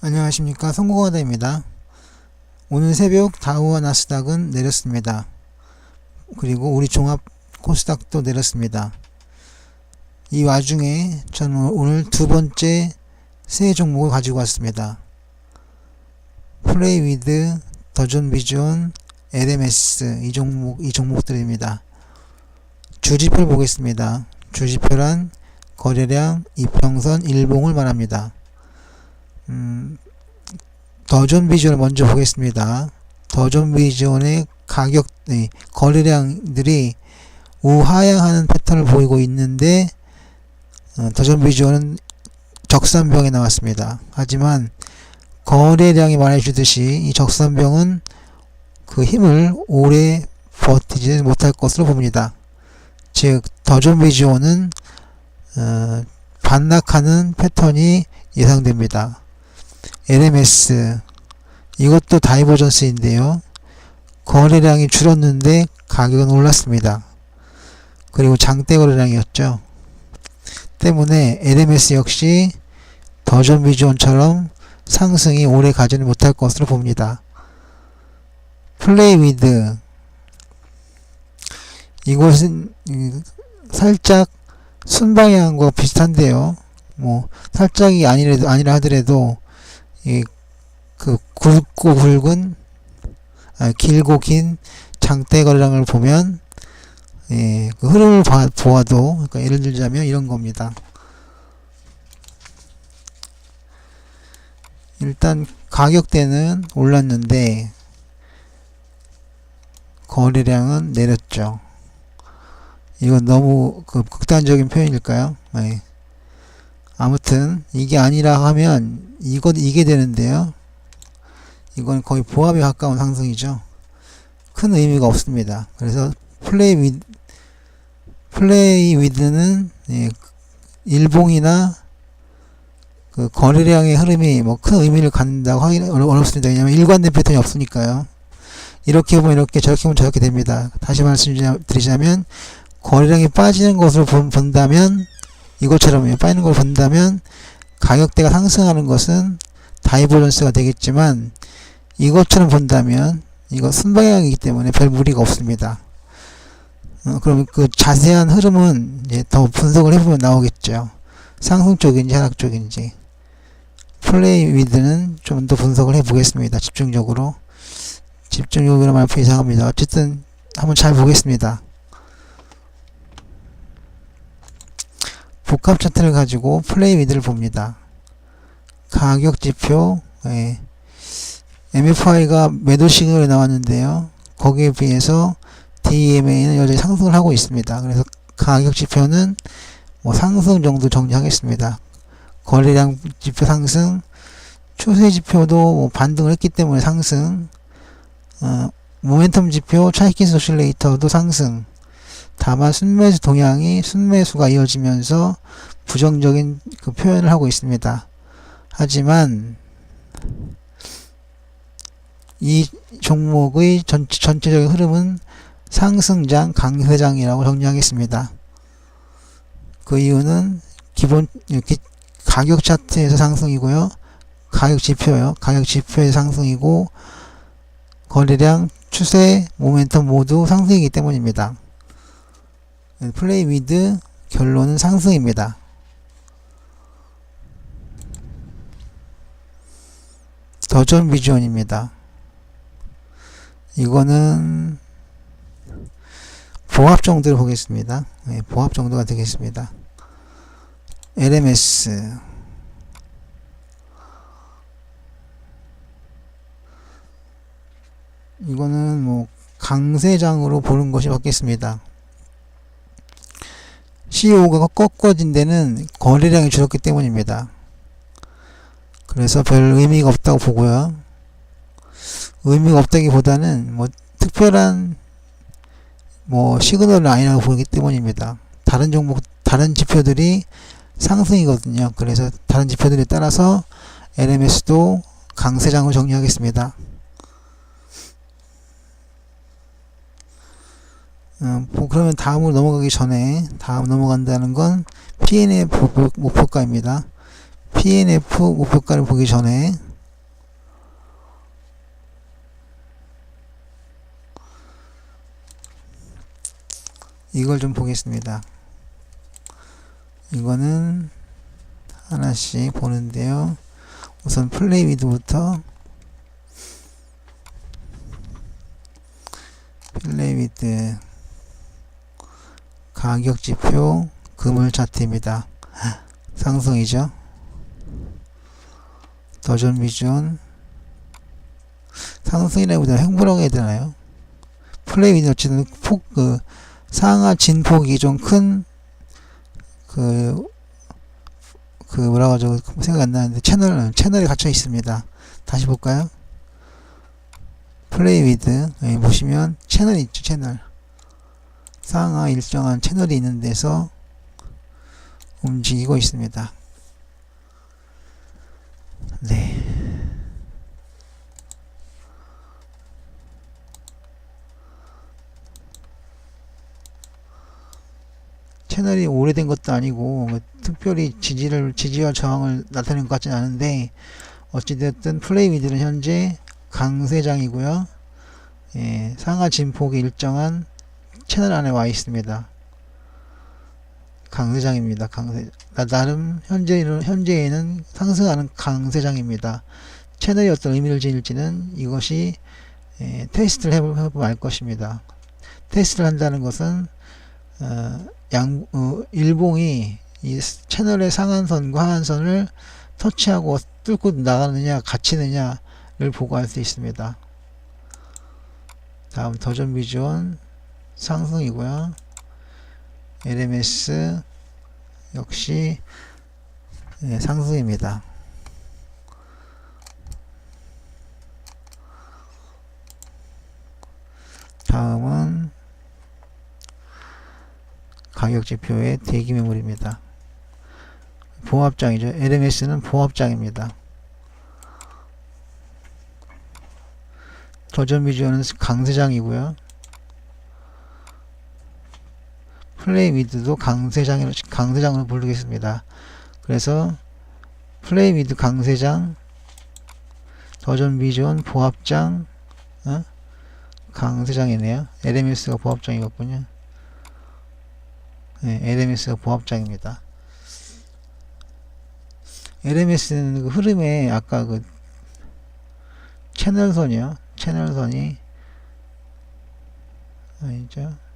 안녕하십니까 송고가다입니다. 오늘 새벽 다우와 나스닥은 내렸습니다. 그리고 우리 종합 코스닥도 내렸습니다. 이 와중에 저는 오늘 두 번째 새 종목을 가지고 왔습니다. 플레이 위드, 더존 비전, LMS 이 종목 이 종목들입니다. 주지표를 보겠습니다. 주지표란 거래량, 이평선, 일봉을 말합니다. 음, 더존 비전을 먼저 보겠습니다. 더존 비전의 가격, 네, 거래량들이 우하향하는 패턴을 보이고 있는데 어, 더존 비전은 적산병에 나왔습니다. 하지만 거래량이 말해주듯이 이 적산병은 그 힘을 오래 버티지 못할 것으로 봅니다. 즉 더존 비전은 어, 반락하는 패턴이 예상됩니다. LMS 이것도 다이버전스인데요. 거래량이 줄었는데 가격은 올랐습니다. 그리고 장대 거래량이었죠. 때문에 LMS 역시 더전 비전처럼 상승이 오래 가지는 못할 것으로 봅니다. 플레이 위드 이것은 음, 살짝 순방향과 비슷한데요. 뭐 살짝이 아니라 아니라 하더라도 이 그 굵고 굵은 아, 길고 긴 장대 거래량을 보면 예, 그 흐름을 봐, 보아도 그러니까 예를 들자면 이런 겁니다. 일단 가격대는 올랐는데 거래량은 내렸죠. 이건 너무 그 극단적인 표현일까요? 네. 아무튼 이게 아니라 하면 이것 이게 되는데요. 이건 거의 보합에 가까운 상승이죠. 큰 의미가 없습니다. 그래서 플레이 위 플레이 위드는 예, 일봉이나 그 거래량의 흐름이 뭐 큰 의미를 갖는다고 하기 어렵습니다. 왜냐하면 일관된 패턴이 없으니까요. 이렇게 보면 이렇게 저렇게 보면 저렇게 됩니다. 다시 말씀드리자면 거래량이 빠지는 것으로 본다면 이것처럼 빠지는 걸 본다면 가격대가 상승하는 것은 다이버전스가 되겠지만 이것처럼 본다면 이거 순방향이기 때문에 별 무리가 없습니다. 어, 그럼 그 자세한 흐름은 이제 더 분석을 해보면 나오겠죠. 상승 쪽인지 하락 쪽인지. 플레이 위드는 좀 더 분석을 해보겠습니다. 집중적으로. 집중적으로 말표 이상합니다. 어쨌든 한번 잘 보겠습니다. 복합 차트를 가지고 플레이 위드를 봅니다. 가격 지표, 예. MFI가 매도 시그널이 나왔는데요. 거기에 비해서 DMA는 여전히 상승을 하고 있습니다. 그래서 가격 지표는 뭐 상승 정도 정리하겠습니다. 거래량 지표 상승, 추세 지표도 뭐 반등을 했기 때문에 상승, 어, 모멘텀 지표, 차이키스 오실레이터도 상승, 다만 순매수 동향이 순매수가 이어지면서 부정적인 그 표현을 하고 있습니다. 하지만 이 종목의 전, 전체적인 흐름은 상승장 강세장이라고 정리하겠습니다. 그 이유는 기본 이렇게 가격 차트에서 상승이고요. 가격 지표요. 가격 지표의 상승이고 거래량, 추세, 모멘텀 모두 상승이기 때문입니다. 플레이 위드 결론은 상승입니다. 더전 비전입니다. 이거는 보합 정도를 보겠습니다. 네, 보합 정도가 되겠습니다. LMS 이거는 뭐 강세장으로 보는 것이 맞겠습니다. CEO가 꺾어진 데는 거래량이 줄었기 때문입니다. 그래서 별 의미가 없다고 보고요. 의미가 없다기보다는 뭐 특별한 뭐 시그널은 아니라고 보기 때문입니다. 다른 종목, 다른 지표들이 상승이거든요. 그래서 다른 지표들에 따라서 LMS도 강세장을 정리하겠습니다. 어, 뭐 그러면 다음으로 넘어가기 전에 다음 넘어간다는 건 PNF 목표가입니다. PNF 목표가를 보기 전에 이걸 좀 보겠습니다. 이거는 하나씩 보는데요. 우선 플레이 위드부터 플레이 위드 가격 지표 금을 차트입니다. 상승이죠. 더전 비전 상승이라기보다 횡보라고 해야 되나요? 플레이 어쨌든 폭, 그, 상하 진폭이 좀 큰, 그, 그 뭐라고 하죠? 생각이 안 나는데 채널, 채널이 갇혀 있습니다. 다시 볼까요? 플레이 위드, 여기 보시면 채널이 있죠, 채널. 상하 일정한 채널이 있는 데서 움직이고 있습니다. 네. 채널이 오래된 것도 아니고 뭐 특별히 지지를 지지와 저항을 나타내는 것 같지는 않은데 어찌됐든 플레이 위드는 현재 강세장이고요. 예, 상하 진폭이 일정한 채널 안에 와 있습니다. 강세장입니다. 강세. 나- 나름 현재는 현재에는 상승하는 강세장입니다. 채널이 어떤 의미를 지닐지는 이것이 예, 테스트를 해보- 해보면 알 것입니다. 테스트를 한다는 것은 어, 양 어, 일봉이 이 채널의 상한선과 하한선을 터치하고 뚫고 나가느냐 갇히느냐를 보고 알 수 있습니다. 다음 더전 비전 상승이고요. LMS 역시 예, 상승입니다. 다음은 가격 지표의 대기 매물입니다. 보합장이죠. LMS는 보합장입니다. 더전 비주얼은 강세장이고요. 플레이 미드도 강세장으로 강세장으로 부르겠습니다. 그래서 플레이 미드 강세장, 더전 비전 보합장, 어? 강세장이네요. LMS가 보합장이었군요. 네, LMS가 보합장입니다. LMS는 그 흐름에 아까 그 채널선이요. 채널선이 아니죠.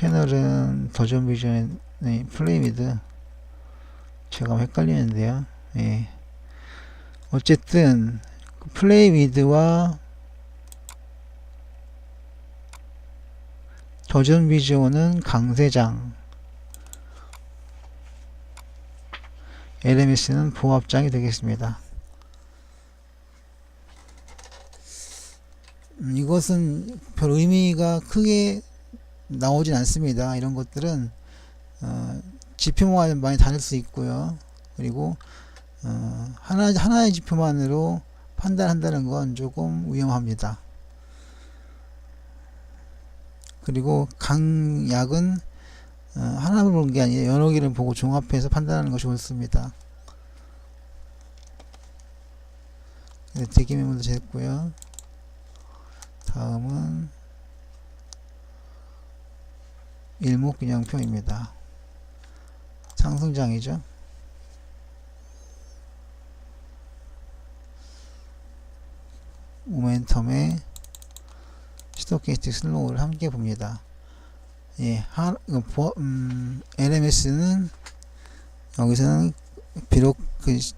채널은 더전 비전의 네, 플레이미드 제가 헷갈리는데요. 예. 어쨌든 그 플레이미드와 더전 비전은 강세장 LMS는 보합장이 되겠습니다. 음, 이것은 별 의미가 크게 나오진 않습니다. 이런 것들은 어, 지표만 많이 다를 수 있고요. 그리고 어, 하나 하나의 지표만으로 판단한다는 건 조금 위험합니다. 그리고 강약은 어, 하나를 보는 게 아니라 여러 개를 보고 종합해서 판단하는 것이 옳습니다. 네, 대기 메모도 됐고요. 다음은 일목균형표입니다. 상승장이죠. 모멘텀의 스토캐스틱 슬로우를 함께 봅니다. 예, 하, 그 보, 음, LMS는 여기서는 비록 그 시-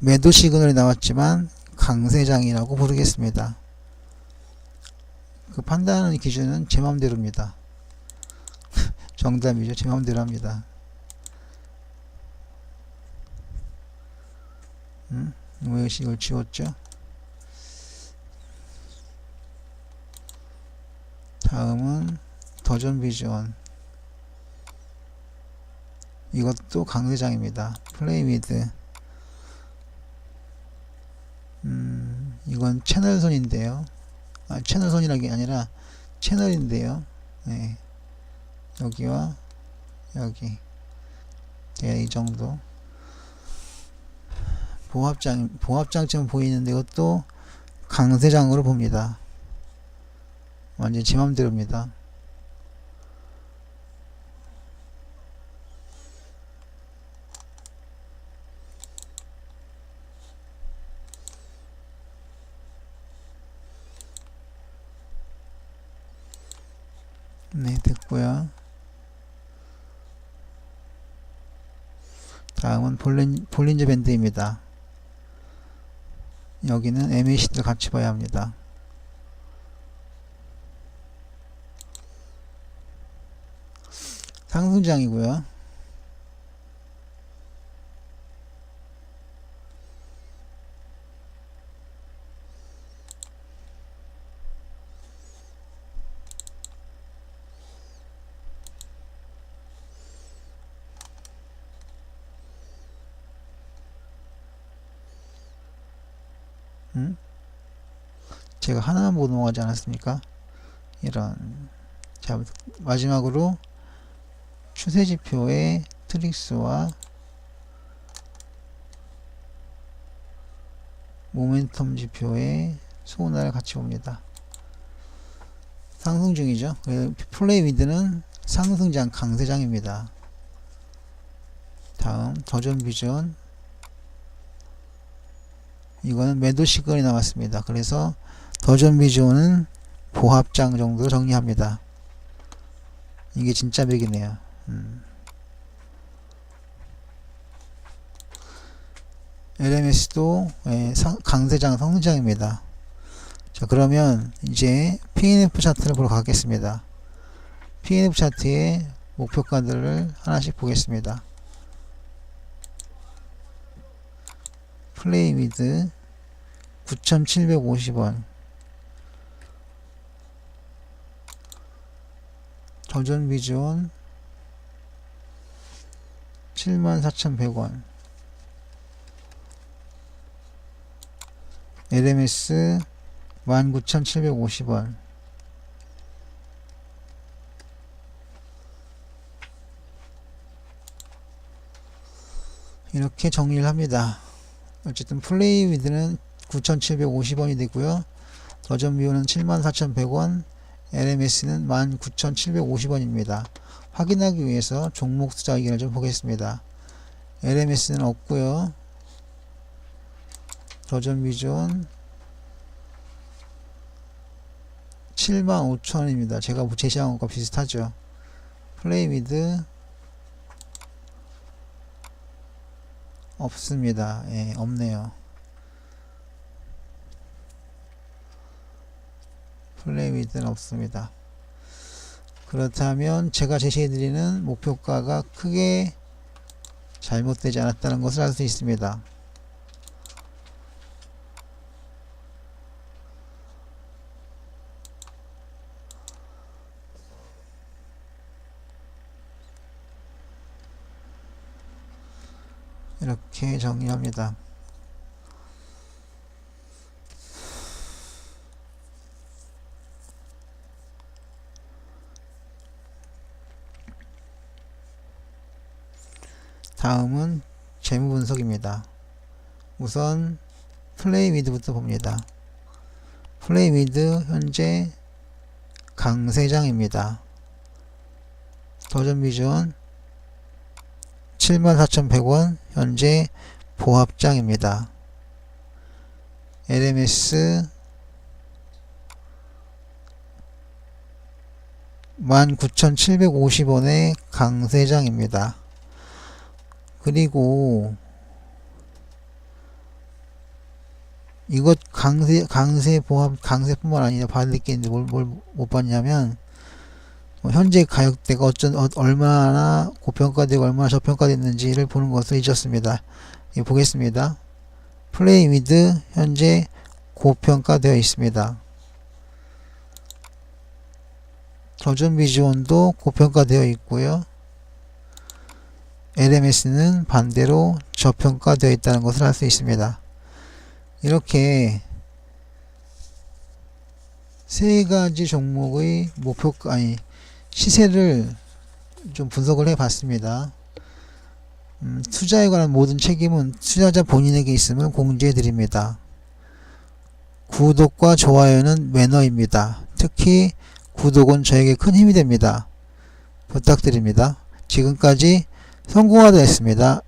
매도 시그널이 나왔지만 강세장이라고 부르겠습니다. 그 판단하는 기준은 제 맘대로입니다. 정답이죠. 제 맘대로 합니다. 음? 왜 이걸 지웠죠? 다음은 더전 비전 이것도 강세장입니다. 플레이 미드 음, 이건 채널선인데요. 아, 채널선이라는 게 아니라 채널인데요. 네. 여기와 여기. 예, 이 정도. 보합장 보합장쯤 보이는데 이것도 강세장으로 봅니다. 완전 지 맘대로입니다. 네 됐고요. 다음은 볼린, 볼린저 밴드입니다. 여기는 MAC도 같이 봐야 합니다. 상승장이고요. 음? 제가 하나만 보고 넘어가지 않았습니까? 이런 자 마지막으로 추세지표의 트릭스와 모멘텀 지표의 소나를 같이 봅니다. 상승 중이죠. 플레이 위드는 상승장 강세장입니다. 다음 더전 비전 이거는 매도 시간이 나왔습니다. 그래서 더전 비전은 보합장 정도 정리합니다. 이게 진짜 맥이네요. 음. LMS도 예, 상- 강세장 성장입니다. 자 그러면 이제 PNF 차트를 보러 가겠습니다. PNF 차트의 목표가들을 하나씩 보겠습니다. 플레이 위드 9,750원. 도전 비전 74,100원. LMS 19,750원. 이렇게 정리를 합니다. 어쨌든 플레이 위드는 9,750원이 되고요. 더전 비용은 74,100원, LMS는 19,750원입니다. 확인하기 위해서 종목 투자 의견을 좀 보겠습니다. LMS는 없고요. 더전 비전 75,000원입니다. 제가 제시한 것과 비슷하죠. 플레이 위드 없습니다. 예, 없네요. 플레이 위드는 없습니다. 그렇다면 제가 제시해드리는 목표가가 크게 잘못되지 않았다는 것을 알 수 있습니다. 이렇게 정리합니다. 다음은 재무 분석입니다. 우선 플레이 미드부터 봅니다. 플레이 미드 현재 강세장입니다. 도전 비전 74,100원 현재 보합장입니다. LMS 19,750원의 강세장입니다. 그리고 이것 강세 강세 보합 강세뿐만 아니라 받을 게 있는데 뭘못 받냐면 뭐 현재 가격대가 어쩐 어, 얼마나 고평가되고 얼마나 저평가됐는지를 보는 것을 잊었습니다. 예, 보겠습니다. 플레이 위드 현재 고평가되어 있습니다. 도전 비즈온도 고평가되어 있고요. LMS는 반대로 저평가되어 있다는 것을 알 수 있습니다. 이렇게 세 가지 종목의 목표 아니 시세를 좀 분석을 해 봤습니다. 음, 투자에 관한 모든 책임은 투자자 본인에게 있음을 공지해 드립니다. 구독과 좋아요는 매너입니다. 특히 구독은 저에게 큰 힘이 됩니다. 부탁드립니다. 지금까지 성공하다 했습니다.